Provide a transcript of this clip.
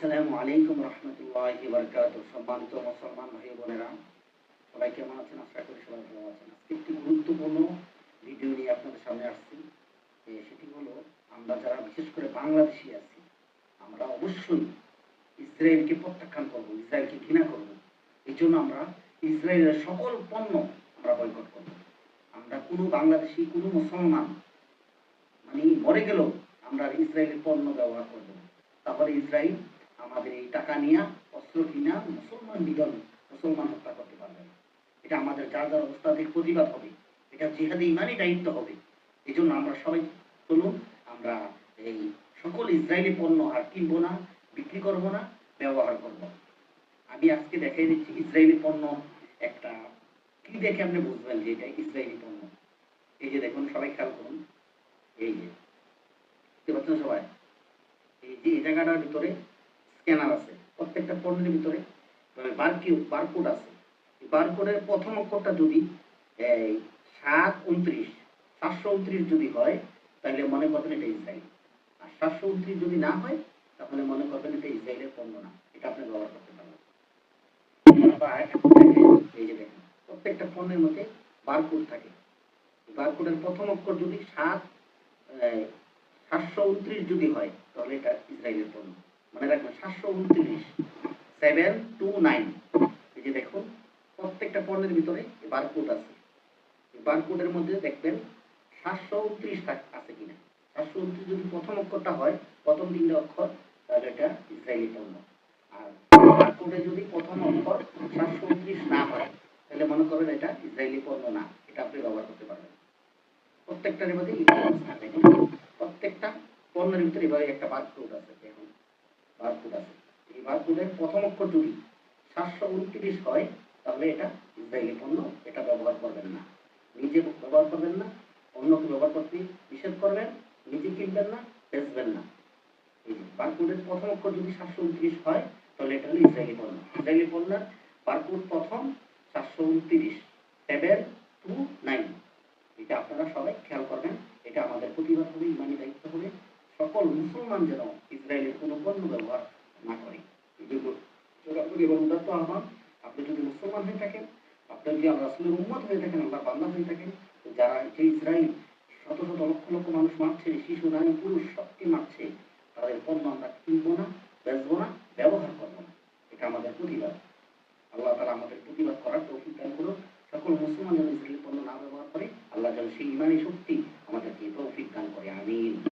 আসসালামু আলাইকুম রহমতুল্লাহ বরকাত সম্মানিত মুসলমান ভাই বোনেরা, সবাই কেমন আছেন? আশা করি সবাই ভালো আছেন। আজকে একটি গুরুত্বপূর্ণ ভিডিও নিয়ে আপনাদের সামনে আসছি। সেটি হলো, আমরা যারা বিশেষ করে বাংলাদেশি আছি, আমরা অবশ্যই ইসরায়েলকে প্রত্যাখ্যান করব, ইসরায়েলকে ঘৃণা করব। এই জন্য আমরা ইসরায়েলের সকল পণ্য আমরা বয়কট করব। আমরা কোনো বাংলাদেশি, কোনো মুসলমান মানে মরে গেলেও আমরা ইসরায়েলের পণ্য ব্যবহার করব তাহলে ইসরায়েল আমাদের এই টাকা নিয়ে অস্ত্র কিনা মুসলমান বিদল মুসলমান হত্যা করতে পারবে না। এটা আমাদের যার যার অবস্থা প্রতিবাদ হবে। এটা জিহাদি ইমানই দায়িত্ব হবে। এই জন্য আমরা সবাই চলুন, আমরা এই সকল ইসরায়েলি পণ্য আর কিনবো না, বিক্রি করব না, ব্যবহার করব আমি আজকে দেখাই দিচ্ছি ইসরায়েলি পণ্য একটা। কি দেখে আপনি বুঝবেন যে এটা ইসরায়েলি পণ্য? এই যে দেখুন, সবাই খেয়াল করুন। এই যে, দেখতে পাচ্ছেন সবাই? এই যে, এই জায়গাটার ভিতরে স্ক্যানার আছে, প্রত্যেকটা পণ্যের ভিতরে বারকিউ বারকোড আছে। বারকোডের প্রথম অক্ষরটা যদি, এই সাত উনত্রিশ, সাতশো উনত্রিশ যদি হয় তাহলে মনে করবেন এটা ইসরায়েল আর সাতশো উনত্রিশ যদি না হয়, তাহলে মনে করবেন এটা ইসরায়েলের পণ্য না। এটা আপনি ব্যবহার করতে পারবেন। এই যে দেখেন, প্রত্যেকটা পণ্যের মধ্যে বারকোড থাকে। বারকোডের প্রথম অক্ষর যদি সাত সাতশো উনত্রিশ যদি হয়, তাহলে এটা ইসরায়েলের পণ্য। মনে রাখবেন সাতশো উনত্রিশ সেভেন টু নাইন এই যে দেখুন, প্রত্যেকটা পণ্যের ভিতরে বারকোড আছে। বারকোডের মধ্যে দেখবেন সাতশো উনত্রিশ আছে কিনা। সাতশো উনত্রিশ যদি প্রথম অক্ষরটা হয়, প্রথম তিনটে অক্ষর, তাহলে এটা ইসরায়েলি পণ্য। আর বারকোডে যদি প্রথম অক্ষর সাতশো উনত্রিশ না হয়, তাহলে মনে করবেন এটা ইসরায়েলি পণ্য না, এটা আপনি ব্যবহার করতে পারবেন। প্রত্যেকটার মধ্যে প্রত্যেকটা পণ্যের ভিতরে এভাবে একটা বারকোড আছে। বারকোড আছে। এই বারকোডের প্রথম অক্ষর যদি সাতশো উনত্রিশ হয়, তাহলে এটা ইসরায়েলি পণ্য, এটা ব্যবহার করবেন না। নিজে ব্যবহার করবেন না, অন্যকে ব্যবহার করতে নিষেধ করবেন, নিজে কিনবেন না, বেচবেন না। এই বারকোডের প্রথম অক্ষর যদি সাতশো উনত্রিশ হয়, তাহলে এটা হলো ইসরায়েলি পণ্য। ইসরায়েলি পণ্যের বারকোড প্রথম সাতশো উনত্রিশ সেভেন টু নাইন এটা আপনারা সবাই খেয়াল করবেন, এটা আমাদের প্রতিবাদ হবে, ইমানি দায়িত্ব হবে। সকল মুসলমান যেন ইসরায়েলের কোনো পণ্য ব্যবহার না করে। এবং উদাত্ত আহ্বান, আপনি যদি মুসলমান হয়ে থাকেন, আপনি যদি আল্লাহ রাসুলের উন্মত হয়ে থাকেন আল্লাহ বান্দা হয়ে থাকেন যারা যে ইসরায়েল শত শত লক্ষ লক্ষ মানুষ মারছে, শিশু, নারী, পুরুষ, সবকে মারছে, তাদের পণ্য আমরা কিনবো না, বেচবো না, ব্যবহার করব না। এটা আমাদের প্রতিবাদ। আল্লাহ তারা আমাদের প্রতিবাদ করার তৌফিক দান করুন সকল মুসলমান যেন ইসরায়েলের পণ্য না ব্যবহার করে, আল্লাহ যেন সেই ইমানি শক্তি আমাদেরকে তৌফিক দান করে। আমিন।